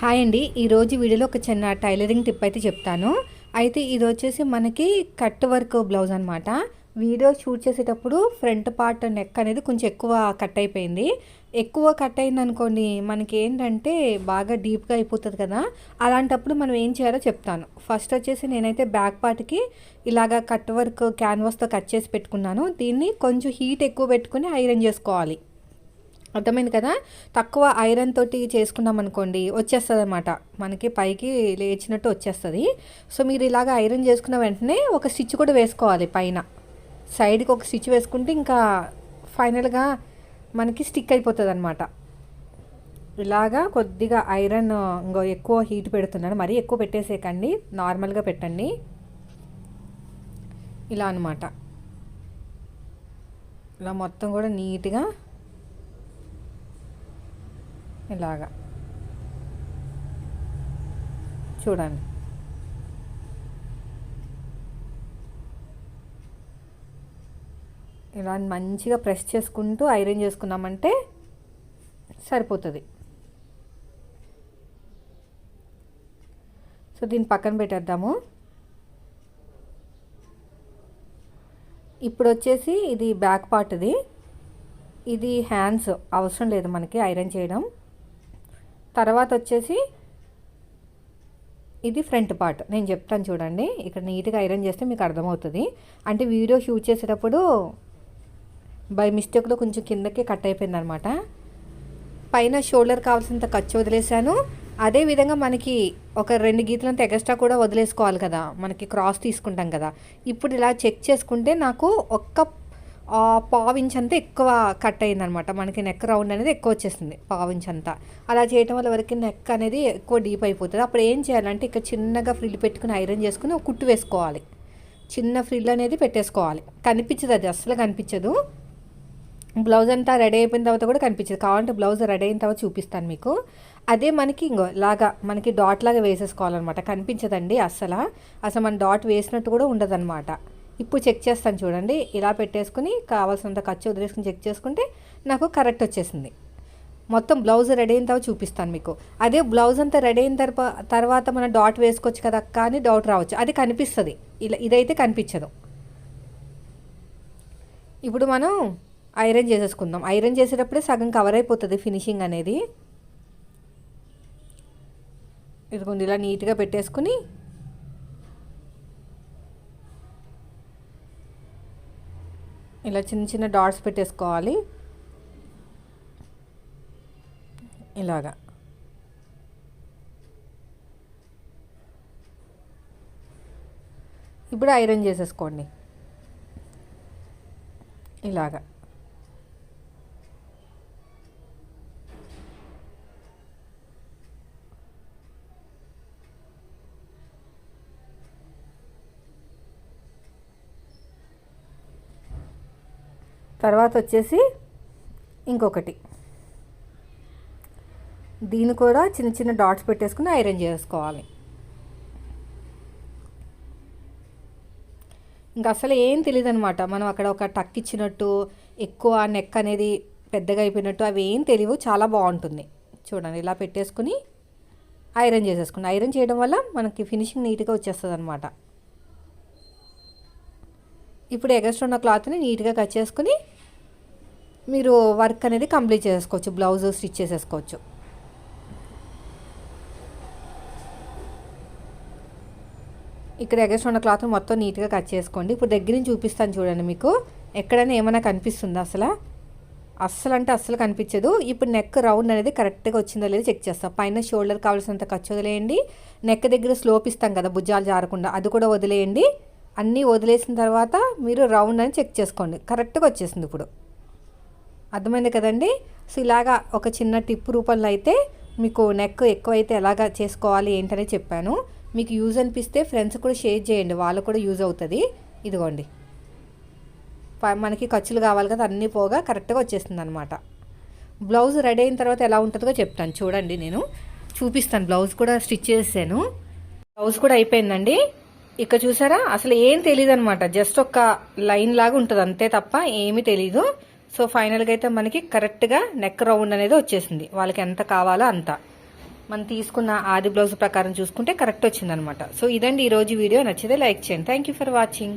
Hi అండి. ఈరోజు వీడియోలో ఒక చిన్న టైలరింగ్ టిప్ అయితే చెప్తాను. అయితే ఇది వచ్చేసి మనకి కట్ వర్క్ బ్లౌజ్ అనమాట వీడియో షూట్ చేసేటప్పుడు ఫ్రంట్ పార్ట్ నెక్ అనేది కొంచెం ఎక్కువ కట్ అయిపోయింది. ఎక్కువ కట్ అయింది అనుకోండి మనకి ఏంటంటే బాగా డీప్గా అయిపోతుంది కదా. అలాంటప్పుడు మనం ఏం చేయాలో చెప్తాను. ఫస్ట్ వచ్చేసి నేనైతే బ్యాక్ పార్ట్కి ఇలాగా కట్ వర్క్ క్యాన్వాస్తో కట్ చేసి పెట్టుకున్నాను. దీన్ని కొంచెం హీట్ ఎక్కువ పెట్టుకుని ఐరన్ చేసుకోవాలి. అర్థమైంది కదా? తక్కువ ఐరన్ తోటి చేసుకున్నాం అనుకోండి వచ్చేస్తుంది అనమాట మనకి పైకి లేచినట్టు వచ్చేస్తుంది. సో మీరు ఇలాగ ఐరన్ చేసుకున్న వెంటనే ఒక స్టిచ్ కూడా వేసుకోవాలి పైన. సైడ్కి ఒక స్టిచ్ వేసుకుంటే ఇంకా ఫైనల్గా మనకి స్టిక్ అయిపోతుంది అనమాట ఇలాగా కొద్దిగా ఐరన్ ఇంకో ఎక్కువ హీట్ పెడుతున్నాను మరీ ఎక్కువ పెట్టేసేకండి. నార్మల్గా పెట్టండి. ఇలా అనమాట ఇలా మొత్తం కూడా నీట్గా ఇలాగా. చూడండి. ఇలా మంచిగా ప్రెస్ చేసుకుంటూ ఐరన్ చేసుకున్నామంటే సరిపోతుంది. సో దీన్ని పక్కన పెట్టేద్దాము. ఇప్పుడు వచ్చేసి ఇది బ్యాక్ పార్ట్ది ఇది హ్యాండ్స్ అవసరం లేదు మనకి ఐరన్ చేయడం. తర్వాత వచ్చేసి ఇది ఫ్రంట్ పార్ట్. నేను చెప్తాను చూడండి. ఇక్కడ నీట్గా ఐరన్ చేస్తే మీకు అర్థమవుతుంది. అంటే వీడియో షూట్ చేసేటప్పుడు బై మిస్టేక్లో కొంచెం కిందకి కట్ అయిపోయింది అనమాట పైన షోల్డర్ కావాల్సినంత ఖర్చు వదిలేసాను అదేవిధంగా మనకి ఒక రెండు గీతలంత ఎక్స్ట్రా కూడా వదిలేసుకోవాలి కదా. మనకి క్రాస్ తీసుకుంటాం కదా. ఇప్పుడు ఇలా చెక్ చేసుకుంటే నాకు ఒక్క పావించ్ అంతా ఎక్కువ కట్ అయిందనమాట. మనకి నెక్ రౌండ్ అనేది ఎక్కువ వచ్చేస్తుంది పావించ్ అంతా అలా చేయటం వల్ల వరకు నెక్ అనేది ఎక్కువ డీప్ అయిపోతుంది. అప్పుడు ఏం చేయాలంటే ఇక్కడ చిన్నగా ఫ్రిల్ పెట్టుకుని ఐరన్ చేసుకుని ఒక కుట్టు వేసుకోవాలి. చిన్న ఫ్రిల్ అనేది పెట్టేసుకోవాలి. కనిపించదు అది అస్సలు కనిపించదు. బ్లౌజ్ అంతా రెడీ అయిపోయిన తర్వాత కూడా కనిపించదు. కావాలంటే బ్లౌజ్ రెడీ అయిన తర్వాత చూపిస్తాను మీకు. అదే మనకి ఇంకో లాగా మనకి డాట్ లాగా వేసేసుకోవాలన్నమాట. కనిపించదండి అస్సలు. అసలు మన డాట్ వేసినట్టు కూడా ఉండదన్నమాట. ఇప్పుడు చెక్ చేస్తాను చూడండి. ఇలా పెట్టేసుకుని కావాల్సినంత ఖర్చు వదిలేసుకుని చెక్ చేసుకుంటే నాకు కరెక్ట్ వచ్చేసింది. మొత్తం బ్లౌజ్ రెడీ అయిన తర్వాత చూపిస్తాను మీకు. అదే బ్లౌజ్ అంతా రెడీ అయిన తర్వాత తర్వాత మనం డాట్ వేసుకోవచ్చు కదా కానీ డౌట్ రావచ్చు. అది కనిపిస్తుంది. ఇలా ఇదైతే కనిపించదు. ఇప్పుడు మనం ఐరన్ చేసేసుకుందాం. ఐరన్ చేసేటప్పుడే సగం కవర్ అయిపోతుంది ఫినిషింగ్ అనేది. ఇదిగోండి ఇలా నీట్గా పెట్టేసుకుని ఇలా చిన్న చిన్న డాట్స్ పెట్టేసుకోవాలి. ఇలాగా. ఇప్పుడు ఐరన్ చేసేసుకోండి. ఇలాగా. తర్వాత వచ్చేసి ఇంకొకటి. దీన్ని కూడా చిన్న చిన్న డాట్స్ పెట్టేసుకుని ఐరన్ చేసుకోవాలి. ఇంకా అసలు ఏం తెలియదు అనమాట మనం అక్కడ ఒక టక్ ఇచ్చినట్టు ఎక్కువ నెక్ అనేది పెద్దగా అయిపోయినట్టు అవి ఏం తెలియవు. చాలా బాగుంటుంది. చూడండి ఇలా పెట్టేసుకుని ఐరన్ చేసేసుకుని ఐరన్ చేయడం వల్ల మనకి ఫినిషింగ్ నీట్గా వచ్చేస్తుంది అనమాట ఇప్పుడు ఎగస్ట్రా ఉన్న క్లాత్ని నీట్గా కట్ చేసుకుని మీరు వర్క్ అనేది కంప్లీట్ చేసుకోవచ్చు బ్లౌజ్ స్టిచ్ చేసేసుకోవచ్చు. ఇక్కడ ఎగస్ట్ ఉన్న క్లాత్ మొత్తం నీట్గా కట్ చేసుకోండి. ఇప్పుడు దగ్గర నుంచి చూపిస్తాను చూడండి మీకు. ఎక్కడైనా ఏమైనా కనిపిస్తుందా అసలు? అస్సలు అంటే అస్సలు కనిపించదు. ఇప్పుడు నెక్ రౌండ్ అనేది కరెక్ట్గా వచ్చిందో లేదో చెక్ చేస్తాం. పైన షోల్డర్ కావాల్సినంత ఖర్చు వదిలేయండి. నెక్ దగ్గర స్లోప్ ఇస్తాం కదా భుజాలు జారకుండా. అది కూడా వదిలేయండి. అన్నీ వదిలేసిన తర్వాత మీరు రౌండ్ అని చెక్ చేసుకోండి. కరెక్ట్గా వచ్చేసింది ఇప్పుడు. అర్థమైంది కదండి? సో ఇలాగా ఒక చిన్న టిప్ రూపంలో అయితే మీకు నెక్ ఎక్కువైతే ఎలాగా చేసుకోవాలి ఏంటనే చెప్పాను. మీకు యూజ్ అనిపిస్తే ఫ్రెండ్స్ కూడా షేర్ చేయండి. వాళ్ళకు కూడా యూజ్ అవుతుంది. ఇదిగోండి. మనకి ఖర్చులు కావాలి కదా అన్నీ పోగా కరెక్ట్గా వచ్చేస్తుంది అనమాట బ్లౌజ్ రెడీ అయిన తర్వాత ఎలా ఉంటుందో చెప్తాను. చూడండి నేను. చూపిస్తాను. బ్లౌజ్ కూడా స్టిచ్ చేసాను బ్లౌజ్ కూడా అయిపోయిందండి. ఇక్కడ చూసారా? అసలు ఏం తెలియదు అనమాట జస్ట్ ఒక లైన్ లాగా ఉంటుంది. అంతే తప్ప ఏమీ తెలీదు. సో ఫైనల్గా అయితే మనకి కరెక్ట్గా నెక్ రౌండ్ అనేది వచ్చేసింది. వాళ్ళకి ఎంత కావాలో అంత. మనం తీసుకున్న ఆది బ్లౌజ్ ప్రకారం చూసుకుంటే కరెక్ట్ వచ్చిందనమాట సో ఇదండి ఈరోజు వీడియో. నచ్చితే లైక్ చేయండి. Thank you for watching